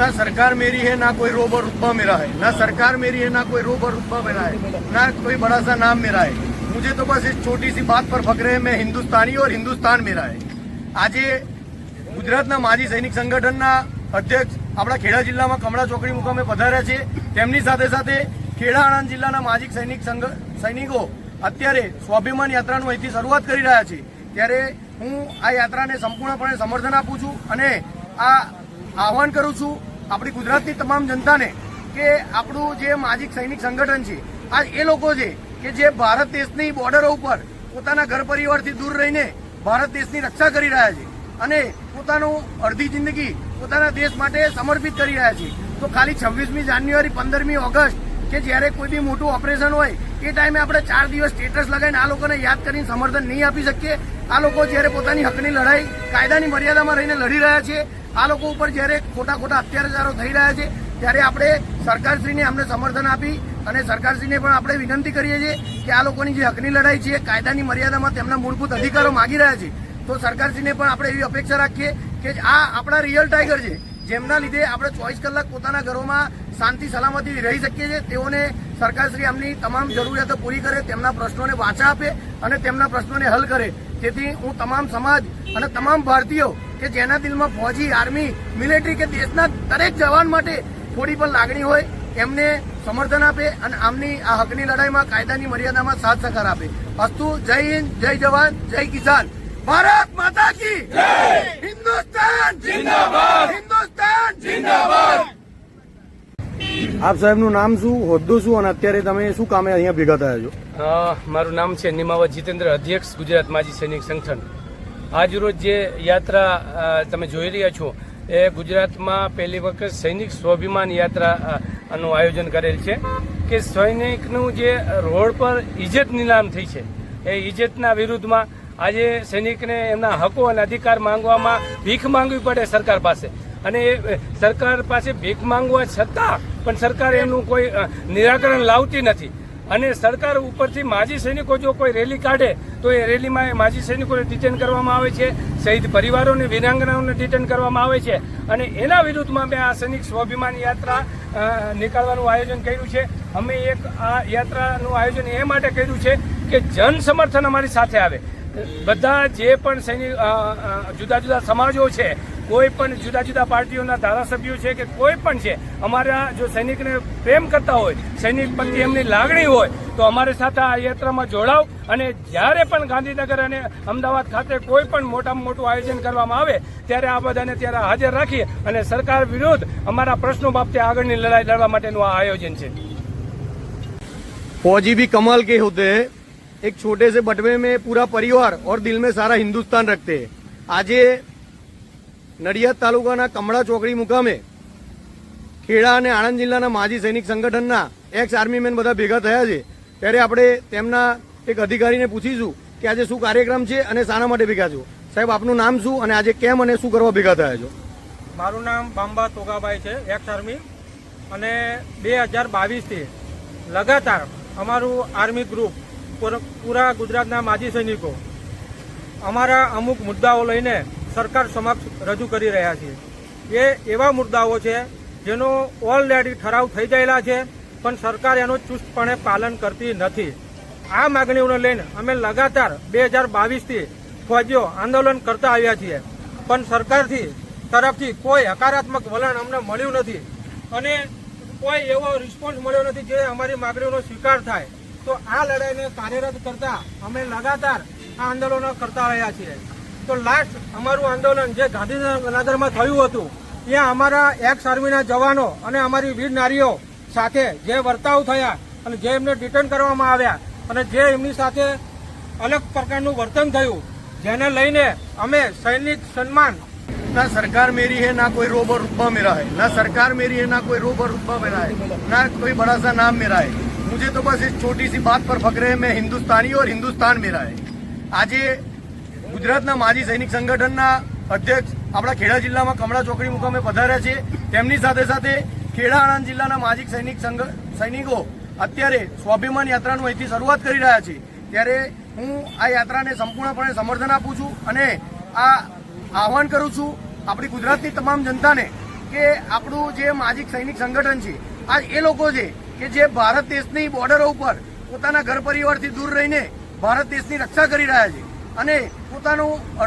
ना सरकार मेरी है ना कोई रोब और रुतबा मेरा है ना सरकार मेरी है ना कोई रोब और रुतबा मेरा है ना कोई बड़ा सा नाम मेरा है मुझे तो बस इस छोटी सी बात पर फक्र है मैं हिंदुस्तानी और हिंदुस्तान मेरा है આજે ગુજરાતના માજી સૈનિક સંગઠનના અધ્યક્ષ આપણા ખેડા જિલ્લામાં કમળા ચોકડી મુકામે પધાર્યા છે તેમની સાથે સાથે ખેડા આણંદ જિલ્લાના માજી સૈનિક સંઘ સૈનિકો અત્યારે સ્વાભિમાન યાત્રાનું અહીંથી શરૂઆત કરી રહ્યા છે ત્યારે હું આ યાત્રાને સંપૂર્ણપણે સમર્થન આપું છું અને આ આહવાન કરું છું આપણી ગુજરાતની તમામ જનતાને કે આપણું જે માજી સૈનિક સંગઠન છે આ એ લોકો છે કે જે ભારત દેશની બોર્ડરો ઉપર પોતાના ઘર પરિવારથી દૂર રહીને ભારત દેશની રક્ષા કરી રહ્યા છે અને પોતાનું અડધી જિંદગી પોતાના દેશ માટે સમર્પિત કરી રહ્યા છે. તો ખાલી છવ્વીસમી જાન્યુઆરી, પંદરમી ઓગસ્ટ કે જ્યારે કોઈ બી મોટું ઓપરેશન હોય, એ ટાઈમે આપણે ચાર દિવસ સ્ટેટસ લગાવીને આ લોકોને યાદ કરીને સમર્થન નહીં આપી શકીએ. આ લોકો જ્યારે પોતાની હકની લડાઈ, કાયદાની મર્યાદામાં રહીને લડી રહ્યા છે આ લોકો ઉપર જ્યારે ખોટા ખોટા અત્યાચારો થઈ રહ્યા છે, ત્યારે આપણે સરકારશ્રીને અમને સમર્થન આપી અને સરકારશ્રીને પણ આપણે વિનંતી કરીએ છીએ કે આ લોકોની જે હકની લડાઈ છે કાયદાની મર્યાદામાં તેમના મૂળભૂત અધિકારો માગી રહ્યા છે. તો સરકારશ્રીને પણ આપણે એવી અપેક્ષા રાખીએ કે આ આપણા રિયલ ટાઈગર છે, જેમના લીધે આપણે ચોવીસ કલાક પોતાના ઘરોમાં શાંતિ સલામતી રહી શકીએ છીએ. તેઓને સરકારશ્રી આમની તમામ જરૂરિયાતો પૂરી કરે, તેમના પ્રશ્નોને વાચા આપે અને તેમના પ્રશ્નોને હલ કરે. તેથી હું તમામ સમાજ અને તમામ ભારતીયો કે જેના દિલમાં ફોજી આર્મી મિલિટરી કે દેશના દરેક જવાન માટે થોડી પણ લાગણી હોય એમને સમર્થન આપે અને આમની આ હકની લડાઈમાં કાયદાની મર્યાદામાં સાથ સહકાર આપે. અસ્તુ જય હિન્દ જય જવાન જય કિસાન. ભારત માતા કી હિન્દુસ્તાન જિંદાબાદ! હિન્દુસ્તાન જિંદાબાદ! આપ સાહેબનું નામ શું હોદ્દો શું અને અત્યારે તમે શું કામે અહીંયા ભેગા થયા છો? મારું નામ છે નિમાવત જીતેન્દ્ર અધ્યક્ષ ગુજરાત માજી સૈનિક સંગઠન. આજરોજ જે યાત્રા તમે જોઈ રહ્યા છો, એ ગુજરાતમાં પહેલી વખત સૈનિક સ્વાભિમાન યાત્રાનું આયોજન કરેલ છે કે સૈનિકનું જે રોડ પર ઇજ્જત નીલામ થઈ છે, એ ઇજ્જતના વિરુદ્ધમાં આજે સૈનિકને એમના હકો અને અધિકાર માંગવામાં ભીખ માંગવી પડે સરકાર પાસે. અને એ સરકાર પાસે ભીખ માંગવા છતાં પણ સરકાર એનું કોઈ નિરાકરણ લાવતી નથી. અને સરકાર ઉપરથી માજી સૈનિકો જો કોઈ રેલી કાઢે, તો એ રેલીમાં એ માજી સૈનિકોને ડિટેન કરવામાં આવે છે, શહીદ પરિવારોને વિરાંગનાઓને ડિટેન કરવામાં આવે છે. અને એના વિરુદ્ધમાં મેં આ સૈનિક સ્વાભિમાન યાત્રા નીકાળવાનું આયોજન કર્યું છે. અમે એક આ યાત્રાનું આયોજન એ માટે કર્યું છે કે જન સમર્થન અમારી સાથે આવે. બધા જે પણ સૈનિક જુદા જુદા સમાજો છે, કોઈ પણ જુદા જુદા પાર્ટીઓના ધારાસભ્યો છે કે કોઈ પણ છે, અમારા જો સૈનિકને પ્રેમ કરતા હોય, સૈનિક પ્રત્યે એમની લાગણી હોય, તો અમારી સાથે આ યાત્રામાં જોડાવ અને જ્યારે પણ ગાંધીનગર અને અમદાવાદ ખાતે કોઈ પણ મોટામાં મોટું આયોજન કરવામાં આવે, ત્યારે આ બધાને ત્યારે હાજર રાખીએ અને સરકાર વિરુદ્ધ અમારા પ્રશ્નો બાબતે આગળની લડાઈ લડવા માટેનું આ આયોજન છે. ફોજી ભી કમાલ કે હોતે एक छोटे से बटवे में पूरा परिवार और दिल में सारा हिंदुस्तान रखते हैं આજે નડિયાદ તાલુકાના કમળા ચોકડી મુકામે ખેડા અને આણંદ જિલ્લાના માજી સૈનિક સંગઠનના એક્સ આર્મીમેન બધા ભેગા થયા છે ત્યારે આપણે તેમના એક અધિકારીને પૂછીશું કે આજે શું કાર્યક્રમ છે અને શાના માટે ભેગા છો સાહેબ આપનું નામ શું અને આજે કેમ અને શું કરવા ભેગા થયા છો મારું નામ બાંબા તોગાભાઈ છે એક્સ આર્મી અને બે હજાર બાવીસથી લગાતાર અમારું આર્મી ગ્રુપ પૂર- ગુજરાતના માજી સૈનિકો, અમારા અમુક મુદ્દાઓ લઈને સરકાર સમક્ષ રજૂ કરી રહ્યા છીએ. એ એવા મુદ્દાઓ છે જેનો ઓલરેડી ઠરાવ થઈ ગયેલા છે, પણ સરકાર એનું ચુસ્તપણે પાલન કરતી નથી. આ માગણીઓને લઈને અમે લગાતાર બે હજાર બાવીસથી ફોજીઓ આંદોલન કરતા આવ્યા છીએ. પણ સરકારથી તરફથી કોઈ હકારાત્મક વલણ અમને મળ્યું નથી. અને કોઈ એવો રિસ્પોન્સ મળ્યો નથી જે અમારી માગણીઓનો સ્વીકાર થાય. તો આ લડાઈને કાર્યરત કરતા અમે લગાતાર આ આંદોલનો કરતા રહ્યા છીએ તો લાસ્ટ અમારું આંદોલન જે ગાંધીનગરમાં થયું હતું ત્યાં અમારા એક્સ આર્મીના જવાનો અને અમારી વીર નારીઓ સાથે જે વર્તાવ થયા અને જે એમને ડિટેન કરવામાં આવ્યા અને જે એમની સાથે અલગ પ્રકારનું વર્તન થયું જેને લઈને અમે સૈનિક સન્માન ना सरकार मेरी है ना कोई रोब और रुतबा मेरा है ना सरकार मेरी है ना कोई रोब और रुतबा मेरा है ना कोई बड़ा सा नाम मेरा है मुझे तो बस इस छोटी सी बात पर फक्र है मैं हिंदुस्तानी और हिंदुस्तान मेरा है આજે ગુજરાતના માજી સૈનિક સંગઠનના અધ્યક્ષ આપણા ખેડા જિલ્લામાં કમળા ચોકડી મુકામે પધાર્યા છે તેમની સાથે સાથે ખેડા આણંદ જિલ્લાના માજી સૈનિક સંઘ સૈનિકો અત્યારે સ્વાભિમાન યાત્રાનું અહીંથી શરૂઆત કરી રહ્યા છે ત્યારે હું આ યાત્રાને સંપૂર્ણપણે સમર્થન આપું છું અને આ આહવાન કરું છું આપણી ગુજરાતની તમામ જનતાને કે આપણું જે માજી સૈનિક સંગઠન છે આ એ લોકો છે કે જે ભારત દેશની બોર્ડરો ઉપર પોતાના ઘર પરિવારથી દૂર રહીને ભારત દેશની રક્ષા કરી રહ્યા છે. અને પોતાનું